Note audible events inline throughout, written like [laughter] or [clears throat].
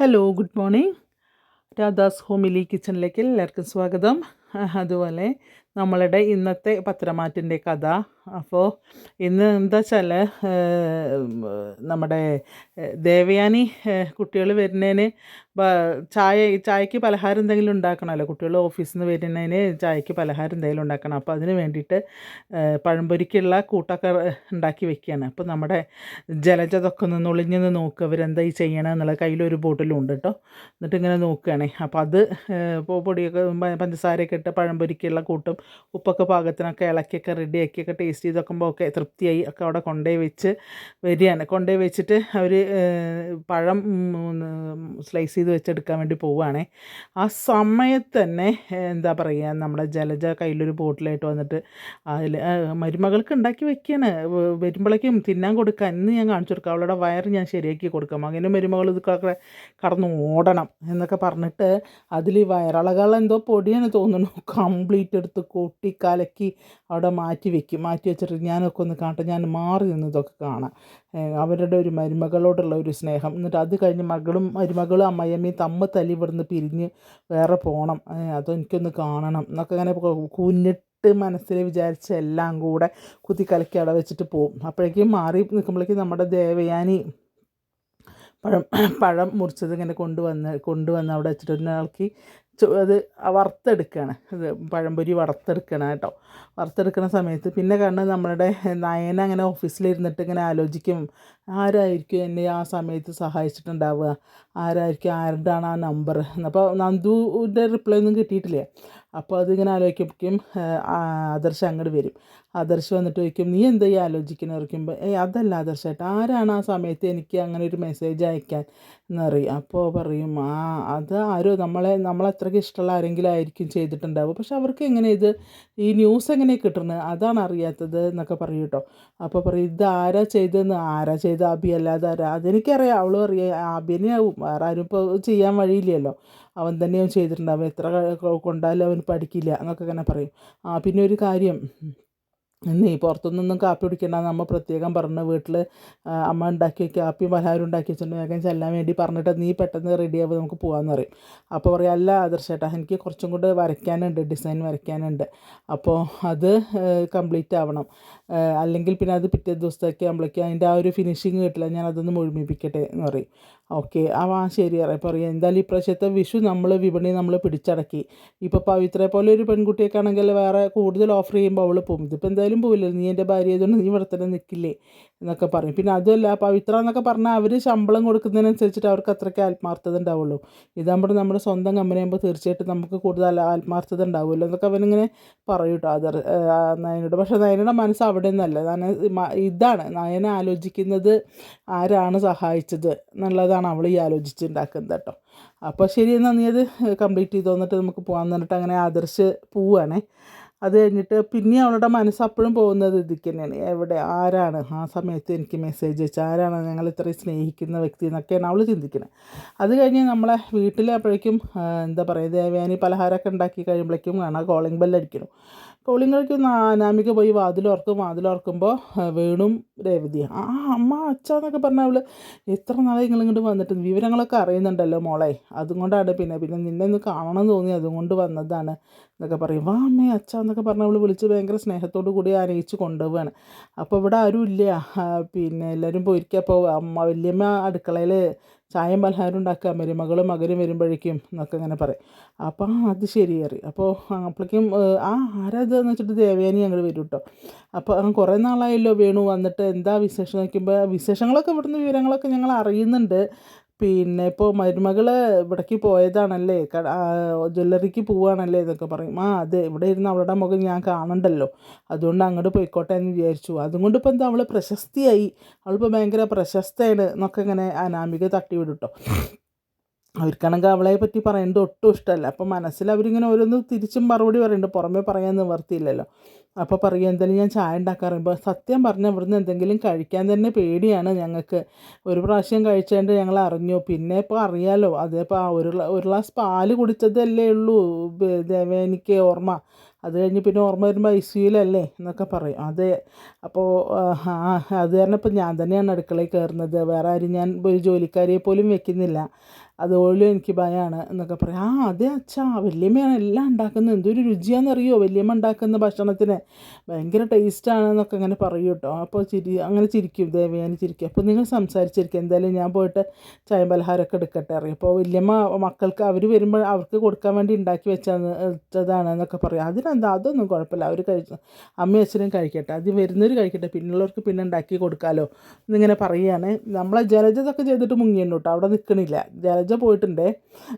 Hello good morning Radha's homely കിച്ചണിലേക്ക് എല്ലാവർക്കും സ്വാഗതം. അതുപോലെ നമ്മളുടെ ഇന്നത്തെ പത്രമാറ്റിന്റെ കഥ. അപ്പോൾ ഇന്ന് എന്താ വെച്ചാൽ നമ്മുടെ ദേവയാനി കുട്ടികൾ വരുന്നതിന് ചായ ചായക്ക് പലഹാരം എന്തെങ്കിലും ഉണ്ടാക്കണമല്ലോ? കുട്ടികൾ ഓഫീസിൽ നിന്ന് വരുന്നതിന് ചായക്ക് പലഹാരം എന്തെങ്കിലും ഉണ്ടാക്കണം. അപ്പോൾ അതിന് വേണ്ടിയിട്ട് പഴംപൊരിക്കുള്ള കൂട്ടൊക്കെ ഉണ്ടാക്കി വെക്കുകയാണ്. അപ്പോൾ നമ്മുടെ ജലജതൊക്കെ ഒന്ന് ഒളിഞ്ഞു നിന്ന് നോക്കുക അവരെന്താ ഈ ചെയ്യണം എന്നുള്ള കയ്യിലൊരു ബോട്ടിലും ഉണ്ട് കേട്ടോ. എന്നിട്ട് ഇങ്ങനെ നോക്കുകയാണേ. അപ്പോൾ അത് പൊടിയൊക്കെ പഞ്ചസാരയൊക്കെ ഇട്ട് പഴംപൊരിക്കുള്ള കൂട്ടും ഉപ്പൊക്കെ പാകത്തിനൊക്കെ ഇളക്കിയൊക്കെ റെഡിയാക്കിയൊക്കെ ടേസ്റ്റ് ചെയ്ത് നോക്കുമ്പോൾ ഒക്കെ തൃപ്തിയായി ഒക്കെ അവിടെ കൊണ്ടുപോയി വെച്ച് വരികയാണ്. കൊണ്ടുപോയി വെച്ചിട്ട് അവർ പഴം സ്ലൈസ് ചെയ്ത് വെച്ചെടുക്കാൻ വേണ്ടി പോവുകയാണേ. ആ സമയത്ത് തന്നെ എന്താ പറയുക നമ്മുടെ ജലജ കയ്യിലൊരു ബോട്ടിലായിട്ട് വന്നിട്ട് അതിൽ മരുമകൾക്ക് ഉണ്ടാക്കി വെക്കുകയാണ് വരുമ്പോഴേക്കും തിന്നാൻ കൊടുക്കുക ഇന്ന് ഞാൻ കാണിച്ചു കൊടുക്കാം. അവളുടെ വയറ് ഞാൻ ശരിയാക്കി കൊടുക്കാം. അങ്ങനെ മരുമകൾ ഇതൊക്കെ കടന്ന് ഓടണം എന്നൊക്കെ പറഞ്ഞിട്ട് അതിൽ വയറളകൾ എന്തോ പൊടിയാണ് തോന്നുന്നു. കംപ്ലീറ്റ് എടുത്ത് കൊട്ടി കലക്കി അവിടെ മാറ്റി വെക്കും. മാറ്റി വെച്ചിട്ട് ഞാനൊക്കെ ഒന്ന് കാണട്ടെ ഞാൻ മാറി നിന്നതൊക്കെ കാണാം. അവരുടെ ഒരു മരുമകളോടുള്ള ഒരു സ്നേഹം. എന്നിട്ട് അത് കഴിഞ്ഞ് മകളും മരുമകളും അമ്മയമ്മയും തമ്മ തല്ലി ഇവിടുന്ന് പിരിഞ്ഞ് വേറെ പോകണം അതോ എനിക്കൊന്ന് കാണണം എന്നൊക്കെ അങ്ങനെ കുഞ്ഞിട്ട് മനസ്സിൽ വിചാരിച്ച എല്ലാം കൂടെ കുത്തി കലക്കി അവിടെ വെച്ചിട്ട് പോകും അപ്പോഴേക്കും മാറി നിൽക്കുമ്പോഴേക്കും നമ്മുടെ ദേവയാനി പഴം പഴം മുറിച്ചത് ഇങ്ങനെ കൊണ്ടുവന്ന് കൊണ്ടുവന്ന് അവിടെ വെച്ചിട്ട് ഒരാൾക്ക് അത് വറുത്തെടുക്കുകയാണ് ഇത് പഴംപൊരി വറുത്തെടുക്കണം കേട്ടോ. വറുത്തെടുക്കുന്ന സമയത്ത് പിന്നെ കാരണം നമ്മളുടെ നയന അങ്ങനെ ഓഫീസിലിരുന്നിട്ട് ഇങ്ങനെ ആലോചിക്കും ആരായിരിക്കും എന്നെ ആ സമയത്ത് സഹായിച്ചിട്ടുണ്ടാവുക? ആരായിരിക്കും ആരുടെയാണ് ആ നമ്പർ? അപ്പോൾ നന്ദുവിന്റെ റിപ്ലൈ ഒന്നും കിട്ടിയിട്ടില്ല? അപ്പോൾ അതിങ്ങനെ ആലോചിക്കുമ്പോഴേക്കും ആദർശ് അങ്ങോട്ട് വരും. ആദർശ് വന്നിട്ട് ചോദിക്കും നീ എന്താ ഈ ആലോചിക്കുന്നത് ചോദിക്കുമ്പോൾ ഏയ് അതല്ല ആദർശേട്ടാ ആരാണ് ആ സമയത്ത് എനിക്ക് അങ്ങനെ ഒരു മെസ്സേജ് അയക്കാൻ? എന്നറിയും അപ്പോൾ പറയും ആ അത് ആരോ നമ്മളെ നമ്മളത്രയ്ക്ക് ഇഷ്ടമുള്ള ആരെങ്കിലും ആയിരിക്കും ചെയ്തിട്ടുണ്ടാവും പക്ഷെ അവർക്ക് എങ്ങനെ ഇത്? ഈ ന്യൂസ് എങ്ങനെ കിട്ടുന്നത്? അതാണ് അറിയാത്തത് എന്നൊക്കെ പറയും കേട്ടോ. അപ്പോൾ പറയും ഇത് ആരാ ചെയ്തതെന്ന്? ആരാ ചെയ്ത അബി അല്ലാതെ ആരാ? അതെനിക്കറിയാം. അവളും അറിയാം. അബിനെ വേറെ ആരും ഇപ്പോൾ ചെയ്യാൻ വഴിയില്ലല്ലോ. അവൻ തന്നെയും ചെയ്തിട്ടുണ്ടാവും എത്ര കൊണ്ടാലും അവൻ പഠിക്കില്ല എന്നൊക്കെ ഇങ്ങനെ പറയും. ആ പിന്നെ ഒരു കാര്യം. ഈ പുറത്തുനിന്നൊന്നും കാപ്പി കുടിക്കണ്ട നമ്മൾ പ്രത്യേകം പറഞ്ഞു. വീട്ടിൽ അമ്മ ഉണ്ടാക്കി കാപ്പി പലഹാരം ഉണ്ടാക്കി വെച്ചിട്ടുണ്ട്. വേഗം ചെല്ലാൻ വേണ്ടി പറഞ്ഞിട്ട് നീ പെട്ടെന്ന് റെഡി ആവുമ്പോൾ നമുക്ക് പോകാമെന്ന് പറയും. അപ്പോൾ പറയും അല്ല ആദർശേട്ടാ എനിക്ക് കുറച്ചും കൂടെ വരയ്ക്കാനുണ്ട് ഡിസൈൻ വരയ്ക്കാനുണ്ട്. അപ്പോൾ അത് കംപ്ലീറ്റ് ആവണം. അല്ലെങ്കിൽ പിന്നെ അത് പിറ്റേ ദിവസത്തേക്ക് ആകുമ്പോഴേക്കും അതിന്റെ ആ ഒരു ഫിനിഷിങ് കിട്ടില്ല ഞാൻ അതൊന്ന് മുഴുമിപ്പിക്കട്ടെ എന്ന് പറയും. ഓക്കെ ആ ശരി പറയാം. എന്തായാലും ഇപ്രാവശ്യത്തെ വിഷു നമ്മൾ വിപണി നമ്മൾ പിടിച്ചടക്കി. ഇപ്പോൾ പവിത്രയെ പോലെ ഒരു പെൺകുട്ടിയൊക്കെ ആണെങ്കിൽ വേറെ കൂടുതൽ ഓഫർ ചെയ്യുമ്പോൾ അവൾ പോകും ഇതിപ്പോൾ എന്തായാലും പോവില്ല. നീ എന്റെ ഭാര്യ ആയതുകൊണ്ട് നീ ഇവിടെ തന്നെ നിൽക്കില്ലേ എന്നൊക്കെ പറയും. പിന്നെ അതുമല്ല പവിത്ര എന്നൊക്കെ പറഞ്ഞാൽ അവർ ശമ്പളം കൊടുക്കുന്നതിനനുസരിച്ചിട്ട് അവർക്ക് അത്രയ്ക്ക് ആത്മാർത്ഥത ഉണ്ടാവുള്ളൂ. ഇതാകുമ്പോൾ നമ്മുടെ സ്വന്തം കമ്പനി ആകുമ്പോൾ തീർച്ചയായിട്ടും നമുക്ക് കൂടുതൽ ആത്മാർത്ഥത ഉണ്ടാവുമല്ലോ എന്നൊക്കെ അവനിങ്ങനെ പറയും കേട്ടോ. അതർ നയനോട് പക്ഷേ നയനയുടെ മനസ്സ് അവിടെ നിന്നല്ല. നയന ഇതാണ്. നയന ആലോചിക്കുന്നത് ആരാണ് സഹായിച്ചത് എന്നുള്ളതാണ്. അവൾ ഈ ആലോചിച്ചുണ്ടാക്കുന്നത് കേട്ടോ. അപ്പോൾ ശരി എന്നാൽ നീ അത് കംപ്ലീറ്റ് ചെയ്ത് വന്നിട്ട് നമുക്ക് പോകാമെന്ന് പറഞ്ഞിട്ട് അങ്ങനെ ആദർശ് പോവുകയാണേ അത് കഴിഞ്ഞിട്ട് പിന്നെ അവളുടെ മനസ്സ് അപ്പോഴും പോകുന്നത് ഇതിക്ക് തന്നെയാണ്. എവിടെ? ആരാണ്? ആ സമയത്ത് എനിക്ക് മെസ്സേജ് അയച്ച ആരാണ് ഞങ്ങൾ ഇത്രയും സ്നേഹിക്കുന്ന വ്യക്തി എന്നൊക്കെയാണ് അവൾ ചിന്തിക്കുന്നത് അത് കഴിഞ്ഞ് നമ്മളെ വീട്ടിൽ അപ്പോഴേക്കും എന്താ പറയുക ദേവയാനി പലഹാരമൊക്കെ ഉണ്ടാക്കി കഴിയുമ്പോഴേക്കും കാണാം കോളിംഗ് ബെല്ലടിക്കണം കോളിംഗ് കളിക്ക് അനാമിക പോയി വാതിലോർക്കും വാതിലോർക്കുമ്പോൾ വേണും രേവതി ആ അമ്മ അച്ഛ എന്നൊക്കെ പറഞ്ഞാൽ അവൾ എത്ര നാളെ നിങ്ങൾ ഇങ്ങോട്ട് വന്നിട്ട് വിവരങ്ങളൊക്കെ അറിയുന്നുണ്ടല്ലോ മോളെ. അതുകൊണ്ടാണ് പിന്നെ പിന്നെ നിന്നെ ഒന്ന് കാണണം തോന്നി. അതുകൊണ്ട് വന്നതാണ് എന്നൊക്കെ പറയും. വാ അമ്മേ അച്ഛ എന്നൊക്കെ പറഞ്ഞ് അവൾ വിളിച്ച് ഭയങ്കര സ്നേഹത്തോടു കൂടി ആനയിച്ച് കൊണ്ടുപോവാണ്. അപ്പോൾ ഇവിടെ ആരും ഇല്ല പിന്നെ എല്ലാവരും പോയിരിക്കുക അപ്പോൾ അമ്മ വല്യമ്മ അടുക്കളയിൽ ചായയും പലഹാരം ഉണ്ടാക്കുക മരുമകളും മകനും വരുമ്പോഴേക്കും എന്നൊക്കെ അങ്ങനെ പറയും. അപ്പം ആ അത് ശരിയേറി അപ്പോൾ അപ്പോഴേക്കും ആ ആരാധന വെച്ചിട്ട് ദേവയാനി ഞങ്ങൾ വരും കേട്ടോ അപ്പോൾ കുറേ നാളായല്ലോ വേണു വന്നിട്ട് എന്താ വിശേഷം നോക്കുമ്പോൾ വിശേഷങ്ങളൊക്കെ ഇവിടുന്ന് വിവരങ്ങളൊക്കെ ഞങ്ങൾ അറിയുന്നുണ്ട്. പിന്നെ ഇപ്പോൾ മരുമകൾ ഇവിടേക്ക് പോയതാണല്ലേ? ജ്വല്ലറിക്ക് പോവുകയാണല്ലേ എന്നൊക്കെ പറയും. ആ അതെ ഇവിടെ ഇരുന്ന് അവളുടെ മുഖം ഞാൻ കാണണ്ടല്ലോ. അതുകൊണ്ട് അങ്ങോട്ട് പോയിക്കോട്ടെ എന്ന് വിചാരിച്ചു. അതുകൊണ്ട് ഇപ്പോൾ എന്താ അവൾ പ്രശസ്തിയായി. അവളിപ്പോൾ ഭയങ്കര പ്രശസ്തയാണ് എന്നൊക്കെ ഇങ്ങനെ അനാമിക തട്ടി വിടുട്ടോ അവർക്കാണെങ്കിൽ അവളെ പറ്റി പറയുന്നത് ഒട്ടും ഇഷ്ടമല്ല. അപ്പം മനസ്സിൽ അവരിങ്ങനെ ഓരോന്ന് തിരിച്ചും മറുപടി പറയുന്നുണ്ട് പുറമേ പറയാൻ നിവർത്തിയില്ലല്ലോ. അപ്പോൾ പറയും എന്തായാലും ഞാൻ ചായ ഉണ്ടാക്കാറുമ്പോൾ സത്യം പറഞ്ഞാൽ ഇവിടുന്ന് എന്തെങ്കിലും കഴിക്കാൻ തന്നെ പേടിയാണ് ഞങ്ങൾക്ക്. ഒരു പ്രാവശ്യം കഴിച്ചതുകൊണ്ട് ഞങ്ങൾ അറിഞ്ഞു. പിന്നെ ഇപ്പോൾ അറിയാലോ അതേപ്പോൾ ഒരു ഒരു ഗ്ലാസ് പാൽ കുടിച്ചതല്ലേ ഉള്ളൂ. എനിക്ക് ഓർമ്മ. അത് കഴിഞ്ഞ് പിന്നെ ഓർമ്മ വരുമ്പോൾ ഐ സിയിലല്ലേ എന്നൊക്കെ പറയും. അതെ. അപ്പോൾ അത് കാരണം ഇപ്പോൾ ഞാൻ തന്നെയാണ് അടുക്കളയിൽ കയറുന്നത്. വേറെ ആരും ഞാൻ ഒരു ജോലിക്കാരിയെ പോലും വെക്കുന്നില്ല. അതുപോലും എനിക്ക് ഭയമാണ് എന്നൊക്കെ പറയും. ആ അതെ അച്ഛാ വല്യമ്മയാണ് എല്ലാം ഉണ്ടാക്കുന്നത്. എന്തൊരു രുചിയാണെന്നറിയോ? വല്യമ്മ ഉണ്ടാക്കുന്ന ഭക്ഷണത്തിന് ഭയങ്കര ടേസ്റ്റാണെന്നൊക്കെ അങ്ങനെ പറയും കേട്ടോ. അപ്പോൾ ചിരി അങ്ങനെ ചിരിക്കും ദേവയാനി ചിരിക്കും. അപ്പോൾ നിങ്ങൾ സംസാരിച്ചിരിക്കും. എന്തായാലും ഞാൻ പോയിട്ട് ചായ പലഹാരമൊക്കെ എടുക്കട്ടെ അറിയും. അപ്പോൾ വല്യമ്മ മക്കൾക്ക് അവർ വരുമ്പോൾ അവർക്ക് കൊടുക്കാൻ വേണ്ടി ഉണ്ടാക്കി വെച്ചാണ് വെച്ചതാണ് എന്നൊക്കെ പറയും. അതിനെന്താ? അതൊന്നും കുഴപ്പമില്ല. അവർ കഴിച്ചു അമ്മയും അച്ഛനും കഴിക്കട്ടെ. അത് വരുന്നവർ കഴിക്കട്ടെ. പിന്നുള്ളവർക്ക് പിന്നെ ഉണ്ടാക്കി കൊടുക്കാമല്ലോ എന്നിങ്ങനെ പറയുകയാണ്. നമ്മളെ ജലജ ഇതൊക്കെ ചെയ്തിട്ട് മുങ്ങിയുണ്ട് കേട്ടോ. അവിടെ നിൽക്കണില്ല. ജലജ പോയിട്ടുണ്ടേ.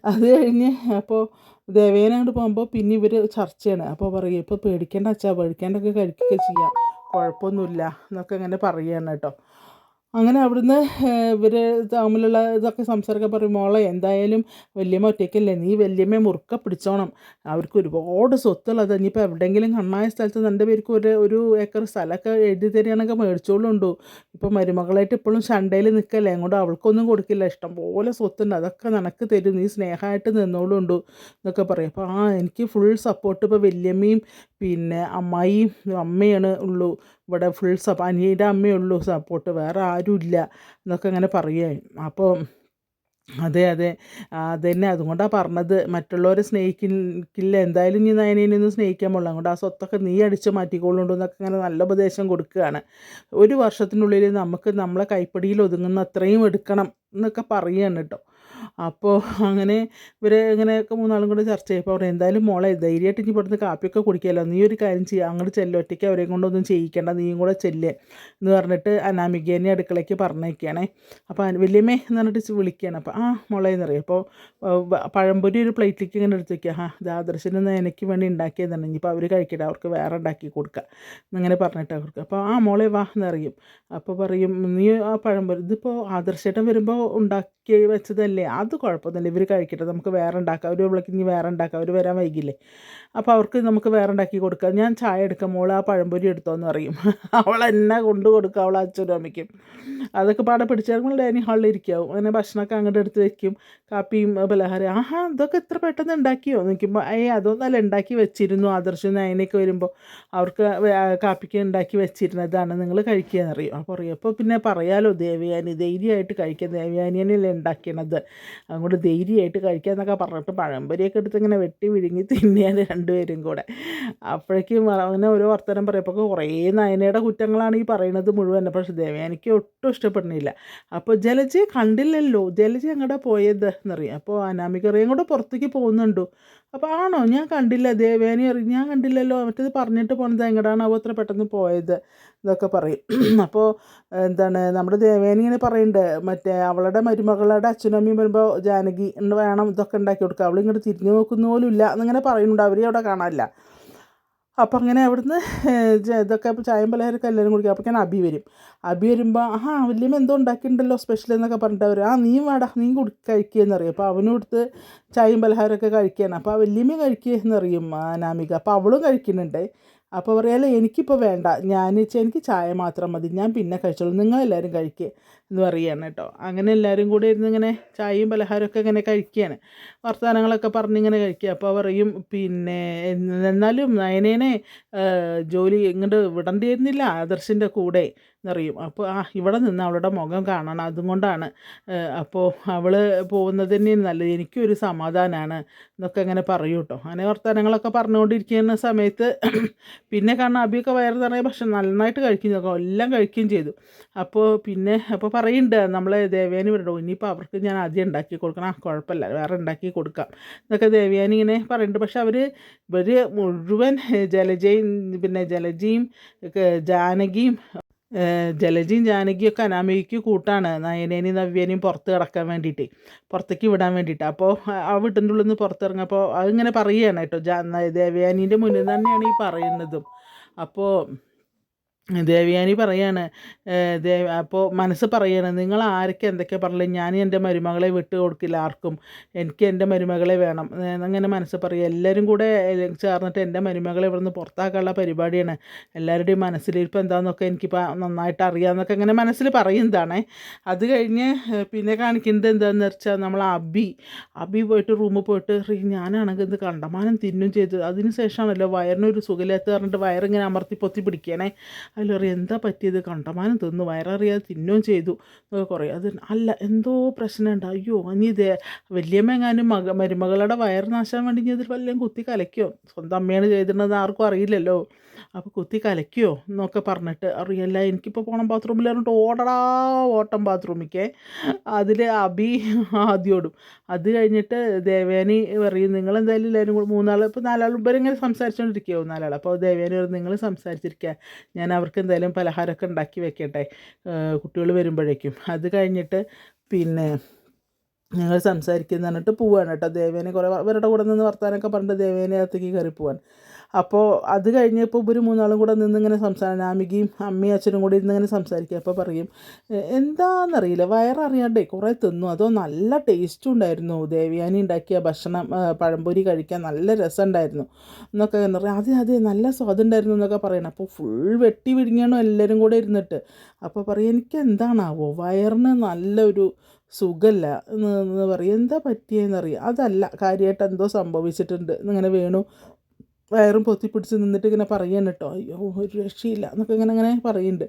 അത് കഴിഞ്ഞ് അപ്പോൾ ദേവേന അങ്ങോട്ട് പോകുമ്പോൾ പിന്നെ ഇവർ ചർച്ചയാണ്. അപ്പോൾ പറയും ഇപ്പോൾ പേടിക്കേണ്ട അച്ഛാ പേടിക്കേണ്ടൊക്കെ കഴിക്കുകയൊക്കെ ചെയ്യാം. കുഴപ്പമൊന്നുമില്ല എന്നൊക്കെ ഇങ്ങനെ പറയുകയാണ് കേട്ടോ. അങ്ങനെ അവിടുന്ന് ഇവർ തമ്മിലുള്ള ഇതൊക്കെ സംസാരമൊക്കെ പറയും മോളെ എന്തായാലും വല്യമ്മ ഒറ്റയ്ക്കല്ലേ നീ വല്യമ്മയെ മുറുക്ക പിടിച്ചോണം. അവർക്ക് ഒരുപാട് സ്വത്തുള്ളത്. ഇനിയിപ്പോൾ എവിടെയെങ്കിലും കണ്ണായ സ്ഥലത്ത് നിന്റെ പേർക്ക് ഒരു ഒരു ഏക്കർ സ്ഥലമൊക്കെ എഴുതി തരികയാണെങ്കിൽ മേടിച്ചോളുണ്ടു? ഇപ്പോൾ മരുമകളായിട്ട് ഇപ്പോഴും ചണ്ടയിൽ നിൽക്കല്ലേ അങ്ങോട്ട് അവൾക്കൊന്നും കൊടുക്കില്ല. ഇഷ്ടം പോലെ സ്വത്തുണ്ട്. അതൊക്കെ നിനക്ക് തരും. നീ സ്നേഹമായിട്ട് നിന്നോളുണ്ടു? എന്നൊക്കെ പറയും. അപ്പോൾ ആ എനിക്ക് ഫുൾ സപ്പോർട്ട് ഇപ്പോൾ വല്യമ്മയും പിന്നെ അമ്മായിയും അമ്മയാണ് ഉള്ളൂ. ഇവിടെ ഫുൾ സപ്പ അനിയന്റെ അമ്മയുള്ളൂ സപ്പോർട്ട് വേറെ ആരുമില്ല എന്നൊക്കെ അങ്ങനെ പറയുകയും അപ്പോൾ അതെ അതെ. അതന്നെ. അതുകൊണ്ടാണ് പറഞ്ഞത്. മറ്റുള്ളവരെ സ്നേഹിക്കില്ല. എന്തായാലും നീ നയനേനൊന്നും സ്നേഹിക്കാൻ പാടില്ല. അതുകൊണ്ട് ആ സ്വത്തൊക്കെ നീ അടിച്ച് മാറ്റിക്കൊള്ളുണ്ടോ എന്നൊക്കെ അങ്ങനെ നല്ല ഉപദേശം കൊടുക്കുകയാണ്. ഒരു വർഷത്തിനുള്ളിൽ നമുക്ക് നമ്മളെ കൈപ്പടിയിൽ ഒതുങ്ങുന്ന അത്രയും എടുക്കണം. എന്നൊക്കെ പറയുകയാണ് കേട്ടോ. അപ്പോൾ അങ്ങനെ ഇവർ ഇങ്ങനെയൊക്കെ മൂന്നാളും കൂടെ ചർച്ച ചെയ്യപ്പോൾ അവർ എന്തായാലും മോളെ ധൈര്യമായിട്ട് ഇനി ഇവിടുന്ന് കാപ്പിയൊക്കെ കുടിക്കാമല്ലോ നീ ഒരു കാര്യം ചെയ്യുക അങ്ങോട്ട് ചെല്ല്. ഒറ്റയ്ക്ക് അവരെയും കൊണ്ടൊന്നും ചെയ്യിക്കേണ്ട. നീയും കൂടെ ചെല്ലേ എന്ന് പറഞ്ഞിട്ട് അനാമികേനെ അടുക്കളയ്ക്ക് പറഞ്ഞേക്കുകയാണേ അപ്പോൾ വലിയമ്മേ എന്ന് പറഞ്ഞിട്ട് വിളിക്കുകയാണ് അപ്പോൾ ആ മോളെ എന്നറിയാം. അപ്പോൾ പഴംപൊരി ഒരു പ്ലേറ്റിലേക്ക് ഇങ്ങനെ എടുത്ത് വയ്ക്കുക ആ ഇത് ആദർശന് എനിക്ക് വേണ്ടി ഉണ്ടാക്കിയതാണ്. ഇനിയിപ്പോൾ അവർ കഴിക്കട്ടെ. അവർക്ക് വേറെ ഉണ്ടാക്കി കൊടുക്കുക എന്നിങ്ങനെ പറഞ്ഞിട്ട് അവർക്ക് അപ്പോൾ ആ മോളെ വാ എന്നറിയും. അപ്പോൾ പറയും നീ ആ പഴംപൊരി ഇതിപ്പോൾ ആദർശേട്ടൻ വരുമ്പോൾ ഉണ്ടാക്കി വെച്ചതല്ലേ? അത് കുഴപ്പമൊന്നുമില്ല. ഇവർ കഴിക്കട്ടെ. നമുക്ക് വേറെ ഉണ്ടാക്കാം. അവർ വിളക്ക് ഇനി വേറെ ഉണ്ടാക്കാം. അവർ വരാൻ വൈകില്ലേ അപ്പോൾ അവർക്ക് നമുക്ക് വേറെ ഉണ്ടാക്കി കൊടുക്കാം. ഞാൻ ചായ എടുക്കാം. മോൾ ആ പഴംപൊരി എടുത്തോന്ന് പറയും. [laughs] അവൾ എന്നെ കൊണ്ടു കൊടുക്കുക അവൾ അച്ഛനും അമ്മയ്ക്കും. അതൊക്കെ പാടെ പിടിച്ചിറങ്ങുമ്പോൾ ഡൈനിങ് ഹാളിൽ ഇരിക്കാവും അങ്ങനെ ഭക്ഷണമൊക്കെ അങ്ങോട്ട് എടുത്ത് വെക്കും. കാപ്പിയും പലഹാരം ആഹാ ഇതൊക്കെ എത്ര പെട്ടെന്ന് ഉണ്ടാക്കിയോ? നിൽക്കുമ്പോൾ ഏ അതൊന്നല്ല ഉണ്ടാക്കി വെച്ചിരുന്നു. ആദർശം അതിനൊക്കെ വരുമ്പോൾ അവർക്ക് കാപ്പിക്ക് ഉണ്ടാക്കി വെച്ചിരുന്നതാണ് നിങ്ങൾ കഴിക്കുക എന്നറിയും അപ്പോൾ പറയും അപ്പോൾ പിന്നെ പറയാലോ ദേവയാനി ധൈര്യമായിട്ട് കഴിക്കുക ദേവയാനിയനല്ലേ ഉണ്ടാക്കണത്. അതുകൊണ്ട് ധൈര്യമായിട്ട് കഴിക്കുക എന്നൊക്കെ പറഞ്ഞിട്ട് പഴംപൊരിയൊക്കെ എടുത്ത് ഇങ്ങനെ വെട്ടി വിഴുങ്ങി തിന്നിയാൽ രണ്ടുപേരും കൂടെ. അപ്പോഴേക്കും അങ്ങനെ ഓരോ വർത്തനം പറയപ്പോൾ കുറേ നയനയുടെ കുറ്റങ്ങളാണ് ഈ പറയുന്നത് മുഴുവൻ പക്ഷേ ദേവയാനിക്ക് ഒട്ടും ഇഷ്ടപ്പെടുന്നില്ല. അപ്പോൾ ജലജ കണ്ടില്ലല്ലോ? ജലജ അങ്ങോട്ട് പോയത്? എന്നറിയാം അപ്പോൾ അനാമികറിയും കൂടെ പുറത്തേക്ക് പോകുന്നുണ്ടോ? അപ്പോൾ ആണോ? ഞാൻ കണ്ടില്ല. ദേവേനി അറിയും. ഞാൻ കണ്ടില്ലല്ലോ. മറ്റേത് പറഞ്ഞിട്ട് പോണത് എങ്ങടാണ്? അവ അത്ര പെട്ടെന്ന് പോയത്? ഇതൊക്കെ പറയും. [clears throat] അപ്പോൾ എന്താണ്? നമ്മുടെ ദേവേനി ഇങ്ങനെ പറയുന്നുണ്ട് മറ്റേ അവളുടെ മരുമകളുടെ അച്ഛനും അമ്മയും വരുമ്പോൾ ജാനകി വേണം ഇതൊക്കെ ഉണ്ടാക്കി കൊടുക്കുക അവളിങ്ങോട്ട് തിരിഞ്ഞു നോക്കുന്ന പോലും ഇല്ല എന്നിങ്ങനെ പറയുന്നുണ്ട്. അവരെ അവിടെ കാണാനില്ല. അപ്പം അങ്ങനെ അവിടുന്ന് ഇതൊക്കെ ചായം പലഹാരമൊക്കെ എല്ലാവരും കുടിക്കും. അപ്പോൾ ഞാൻ അബി വരും. അബി വരുമ്പോൾ ആ വല്യമ്മ എന്തോ ഉണ്ടാക്കിയിട്ടുണ്ടല്ലോ സ്പെഷ്യൽ എന്നൊക്കെ പറഞ്ഞിട്ട് അവർ ആ നീ വേട നീ കുടി കഴിക്കുകയെന്നറിയും അപ്പോൾ അവനും എടുത്ത് ചായയും പലഹാരമൊക്കെ കഴിക്കുകയാണ് അപ്പോൾ ആ വല്യമ്മ കഴിക്കുക എന്നറിയും അനാമിക. അപ്പോൾ അവളും കഴിക്കുന്നുണ്ട്. അപ്പോൾ പറയാമല്ലോ എനിക്കിപ്പോൾ വേണ്ട. ഞാൻ വെച്ചാൽ എനിക്ക് ചായ മാത്രം മതി. ഞാൻ പിന്നെ കഴിച്ചോളൂ. നിങ്ങളെല്ലാവരും കഴിക്കുക എന്ന് പറയുകയാണ് കേട്ടോ. അങ്ങനെ എല്ലാവരും കൂടെ ഇരുന്ന് ഇങ്ങനെ ചായയും പലഹാരമൊക്കെ ഇങ്ങനെ കഴിക്കുകയാണ്. വർത്തമാനങ്ങളൊക്കെ പറഞ്ഞിങ്ങനെ കഴിക്കുക. അപ്പോൾ പറയും പിന്നെ എന്നാലും നയനേനെ ജോലി ഇങ്ങോട്ട് വിടണ്ടിയിരുന്നില്ല ആദർശിന്റെ കൂടെ എന്നറിയും അപ്പോൾ ആ ഇവിടെ നിന്ന് അവളുടെ മുഖം കാണണം. അതുകൊണ്ടാണ് അപ്പോൾ അവൾ പോകുന്നത് തന്നെയാണ് നല്ലത്. എനിക്കൊരു സമാധാനമാണ് എന്നൊക്കെ അങ്ങനെ പറയൂ കേട്ടോ. അങ്ങനെ വർത്തമാനങ്ങളൊക്കെ പറഞ്ഞുകൊണ്ടിരിക്കുന്ന സമയത്ത് പിന്നെ കാരണം അബിയൊക്കെ വയറ് നിറയെ ഭക്ഷണം നന്നായിട്ട് കഴിക്കും എല്ലാം കഴിക്കുകയും ചെയ്തു. അപ്പോൾ പിന്നെ അപ്പോൾ പറയുന്നുണ്ട് നമ്മൾ ദേവയാനി വിടണോ ഇനിയിപ്പോൾ അവർക്ക് ഞാൻ ആദ്യം ഉണ്ടാക്കി കൊടുക്കണം. ആ കുഴപ്പമില്ല വേറെ ഉണ്ടാക്കി കൊടുക്കാം. എന്നൊക്കെ ദേവയാനി ഇങ്ങനെ പറയുന്നുണ്ട് പക്ഷെ അവർ ഇവർ മുഴുവൻ ജലജയും പിന്നെ ജലജയും ജാനകിയും ജലജിയും ജാനകിയൊക്കെ അനാമികയ്ക്ക് കൂട്ടാണ് നയനേനെയും നവ്യനെയും പുറത്ത് കിടക്കാൻ വേണ്ടിയിട്ട് പുറത്തേക്ക് വിടാൻ വേണ്ടിയിട്ട്. അപ്പോൾ ആ വീട്ടിന്റെ ഉള്ളിൽ നിന്ന് പുറത്തിറങ്ങപ്പോൾ അതിങ്ങനെ പറയുകയാണ് കേട്ടോ ജാ ദേവയാനീന്റെ മുന്നിൽ തന്നെയാണ് ഈ പറയുന്നതും. അപ്പോൾ ദേവയാനി പറയാണ് ദേവ അപ്പോൾ മനസ്സ് പറയാണ് നിങ്ങൾ ആരൊക്കെ എന്തൊക്കെ പറഞ്ഞാലും ഞാൻ എന്റെ മരുമകളെ വിട്ടു കൊടുക്കില്ല ആർക്കും. എനിക്ക് എന്റെ മരുമകളെ വേണം. അങ്ങനെ മനസ്സ് പറയുക എല്ലാവരും കൂടെ ചേർന്നിട്ട് എന്റെ മരുമകളെ ഇവിടുന്ന് പുറത്താക്കാനുള്ള പരിപാടിയാണ്. എല്ലാവരുടെയും മനസ്സിലിരിപ്പം എന്താണെന്നൊക്കെ എനിക്കിപ്പോൾ നന്നായിട്ട് അറിയാമെന്നൊക്കെ ഇങ്ങനെ മനസ്സിൽ പറയുന്നതാണേ. അത് കഴിഞ്ഞ് പിന്നെ കാണിക്കുന്നത് എന്താണെന്ന് വെച്ചാൽ നമ്മൾ അബി. അബി പോയിട്ട് റൂമിൽ പോയിട്ട് ഞാനാണെങ്കിൽ ഇത് കണ്ടമാനം തിന്നും ചെയ്തു. അതിന് ശേഷമാണല്ലോ വയറിനൊരു സുഖമില്ലാത്ത പറഞ്ഞിട്ട് വയറിങ്ങനെ അമർത്തി പൊത്തി പിടിക്കണേ. പറയും എന്താ പറ്റിയത്? കണ്ടമാനം തിന്നു വയററിയാതെ തിന്നുകയും ചെയ്തു എന്നൊക്കെ കുറേ. അത് അല്ല എന്തോ പ്രശ്നമുണ്ട്. അയ്യോ ഇനി ഇത് വലിയമ്മ എങ്ങാനും മക മരുമകളുടെ വയറ് നാശാൻ വേണ്ടി ഇനി ഇതിൽ വല്ലതും കുത്തി കലയ്ക്കോ? സ്വന്തം അമ്മയാണ് ചെയ്തിരുന്നത് ആർക്കും അറിയില്ലല്ലോ. അപ്പോൾ കുത്തി കലയ്ക്കോ എന്നൊക്കെ പറഞ്ഞിട്ട് അറിയില്ല. എനിക്കിപ്പോൾ പോകണം ബാത്റൂമിൽ പറഞ്ഞിട്ട് ഓടടാ ഓട്ടം ബാത്റൂമിക്കേ. അതിൽ അബി ആദ്യോടും അത് കഴിഞ്ഞിട്ട് ദേവേനി പറയും നിങ്ങൾ എന്തായാലും എല്ലാവരും കൂടി മൂന്നാൾ ഇപ്പോൾ നാലാൾ ഇവരിങ്ങനെ സംസാരിച്ചുകൊണ്ടിരിക്കുകയോ നാലാൾ അപ്പോൾ ദേവേനി പറയും നിങ്ങൾ സംസാരിച്ചിരിക്കുക ഞാൻ അവർക്ക് എന്തായാലും പലഹാരമൊക്കെ ഉണ്ടാക്കി വെക്കട്ടെ. കുട്ടികൾ വരുമ്പോഴേക്കും. അത് കഴിഞ്ഞിട്ട് പിന്നെ ഞങ്ങൾ സംസാരിക്കുന്നു പറഞ്ഞിട്ട് പോവാണ് കേട്ടോ ദേവേനെ. കുറേ ഇവരുടെ കൂടെ നിന്ന് വർത്താനൊക്കെ പറഞ്ഞിട്ട് ദേവേനെ അകത്തേക്ക് കയറി പോവാൻ അപ്പോൾ അത് കഴിഞ്ഞപ്പോൾ ഇവർ മൂന്നാളും കൂടെ നിന്നിങ്ങനെ സംസാരം നാമികയും അമ്മയും അച്ഛനും കൂടി ഇരുന്നിങ്ങനെ സംസാരിക്കുക അപ്പോൾ പറയും "എ- എന്താണെന്നറിയില്ല വയററിയാണ്ടേ കുറേ തിന്നു. അതോ നല്ല ടേസ്റ്റും ഉണ്ടായിരുന്നു. ദേവിയാനി ഉണ്ടാക്കിയ ഭക്ഷണം പഴംപൊരി കഴിക്കാൻ നല്ല രസമുണ്ടായിരുന്നു. എന്നൊക്കെ പറയും. അതെ അതെ നല്ല സ്വാദുണ്ടായിരുന്നു എന്നൊക്കെ പറയണം. അപ്പോൾ ഫുൾ വെട്ടി വിഴുങ്ങിയാണ് എല്ലാവരും കൂടെ ഇരുന്നിട്ട്. അപ്പോൾ പറയും എനിക്ക് എന്താണാവോ വയറിന് നല്ലൊരു സുഖമല്ല എന്ന് പറയും. എന്താ പറ്റിയെന്നറിയാം. അതല്ല കാര്യമായിട്ട് എന്തോ സംഭവിച്ചിട്ടുണ്ട്. ഇങ്ങനെ വേണു. വയറും പൊത്തിപ്പിടിച്ച് നിന്നിട്ട് ഇങ്ങനെ പറയാണ് കേട്ടോ അയ്യോ ഒരു രക്ഷയില്ല എന്നൊക്കെ ഇങ്ങനെ അങ്ങനെ പറയുന്നുണ്ട്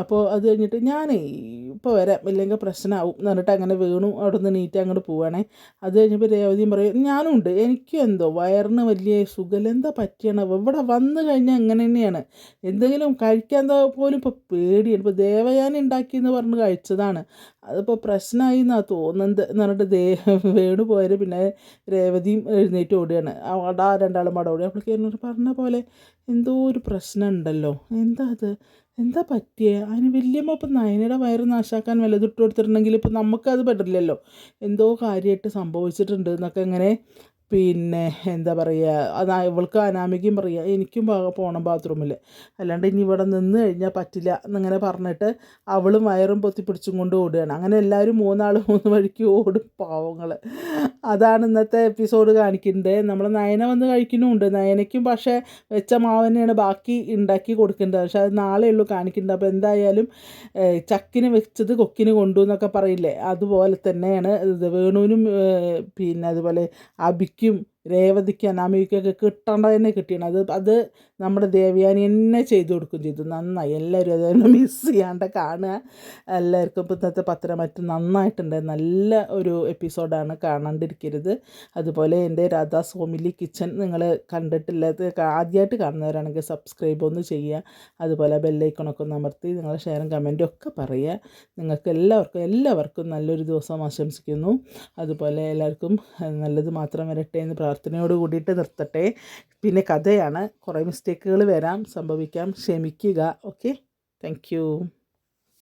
അപ്പോൾ അത് കഴിഞ്ഞിട്ട് ഞാനേ ഇപ്പോൾ വരാം ഇല്ലെങ്കിൽ പ്രശ്നമാവും എന്ന് പറഞ്ഞിട്ട് അങ്ങനെ വീണു അവിടെ നിന്ന് നീറ്റ് അങ്ങോട്ട് പോവുകയാണേ അത് കഴിഞ്ഞപ്പോൾ രേവതിയും പറയും ഞാനും ഉണ്ട് എനിക്കും എന്തോ വയറിന് വലിയ സുഖം എന്താ പറ്റിയാണ്? ഇവിടെ വന്നു കഴിഞ്ഞാൽ അങ്ങനെ തന്നെയാണ്. എന്തെങ്കിലും കഴിക്കാൻ പോലും ഇപ്പോൾ പേടിയാണ്. ഇപ്പോൾ ദേവയാനി ഉണ്ടാക്കിയെന്ന് പറഞ്ഞ് കഴിച്ചതാണ്. അതിപ്പോൾ പ്രശ്നമായി എന്നാണ് തോന്നുന്നത് എന്ന് പറഞ്ഞിട്ട് ദേ [laughs] വേണു പോയാൽ പിന്നെ രേവതിയും എഴുന്നേറ്റ് ഓടുകയാണ്. അവിടെ രണ്ടാളും അവിടെ ഓടി. അപ്പോഴേക്കും പറഞ്ഞ പോലെ എന്തോ ഒരു പ്രശ്നം ഉണ്ടല്ലോ എന്താ അത്? എന്താ പറ്റിയേ? അതിന് വലിയമ്മ ഇപ്പം നയനയുടെ വയറ് നാശാക്കാൻ വല്ലതും ഇട്ട് കൊടുത്തിട്ടുണ്ടെങ്കിൽ ഇപ്പം നമുക്കത് പറ്റില്ലല്ലോ എന്തോ കാര്യമായിട്ട് സംഭവിച്ചിട്ടുണ്ട് എന്നൊക്കെ ഇങ്ങനെ പിന്നെ എന്താ പറയുക അത് ഇവൾക്ക് അനാമികയും പറയുക എനിക്കും പോകണം ബാത്റൂമിൽ അല്ലാണ്ട് ഇനി ഇവിടെ നിന്ന് കഴിഞ്ഞാൽ പറ്റില്ല എന്നിങ്ങനെ പറഞ്ഞിട്ട് അവളും വയറും പൊത്തി പിടിച്ചും കൊണ്ട് ഓടുകയാണ്. അങ്ങനെ എല്ലാവരും മൂന്നാൾ മൂന്ന് വഴിക്ക് ഓടും പാവങ്ങൾ അതാണ് ഇന്നത്തെ എപ്പിസോഡ് കാണിക്കുന്നത് നമ്മൾ നയന വന്ന് കഴിക്കുന്നുമുണ്ട് നയനയ്ക്കും പക്ഷേ വെച്ച മാവനെയാണ് ബാക്കി ഉണ്ടാക്കി കൊടുക്കേണ്ടത്. പക്ഷേ അത് നാളെ ഉള്ളൂ കാണിക്കേണ്ടത്. അപ്പോൾ എന്തായാലും ചക്കിന് വെച്ചത് കൊക്കിന് കൊണ്ടു എന്നൊക്കെ പറയില്ലേ? അതുപോലെ തന്നെയാണ് വേണുവിനും പിന്നെ അതുപോലെ അബിക്കും രേവതിക്കും അനാമിക്കൊക്കെ കിട്ടേണ്ടത് തന്നെ കിട്ടിയാണ് അത് അത് നമ്മുടെ ദേവയാനി എന്നെ ചെയ്തു കൊടുക്കുകയും ചെയ്തു. നന്നായി. എല്ലാവരും അതൊന്നും മിസ് ചെയ്യാണ്ട് കാണുക. എല്ലാവർക്കും ഇന്നത്തെ പത്രം മറ്റും നന്നായിട്ടുണ്ട്. നല്ല ഒരു എപ്പിസോഡാണ് കാണാണ്ടിരിക്കരുത്. അതുപോലെ എന്റെ രാധാ സോമിലി കിച്ചൺ നിങ്ങൾ കണ്ടിട്ടില്ലാത്ത ആദ്യമായിട്ട് കാണുന്നവരാണെങ്കിൽ സബ്സ്ക്രൈബ് ഒന്ന് ചെയ്യുക. അതുപോലെ ബെല്ലൈക്കണൊക്കെ ഒന്ന് അമർത്തി നിങ്ങളുടെ ഷെയറും കമന്റും ഒക്കെ പറയുക. നിങ്ങൾക്ക് എല്ലാവർക്കും എല്ലാവർക്കും നല്ലൊരു ദിവസം ആശംസിക്കുന്നു. അതുപോലെ എല്ലാവർക്കും നല്ലത് മാത്രം വരട്ടെ എന്ന് പ്രാർത്ഥനയോട് കൂടിയിട്ട് നിർത്തട്ടെ. പിന്നെ കഥയാണ്. കുറേ മിസ്റ്റേക്കുകൾ വരാം സംഭവിക്കാം ക്ഷമിക്കുക. Okay thank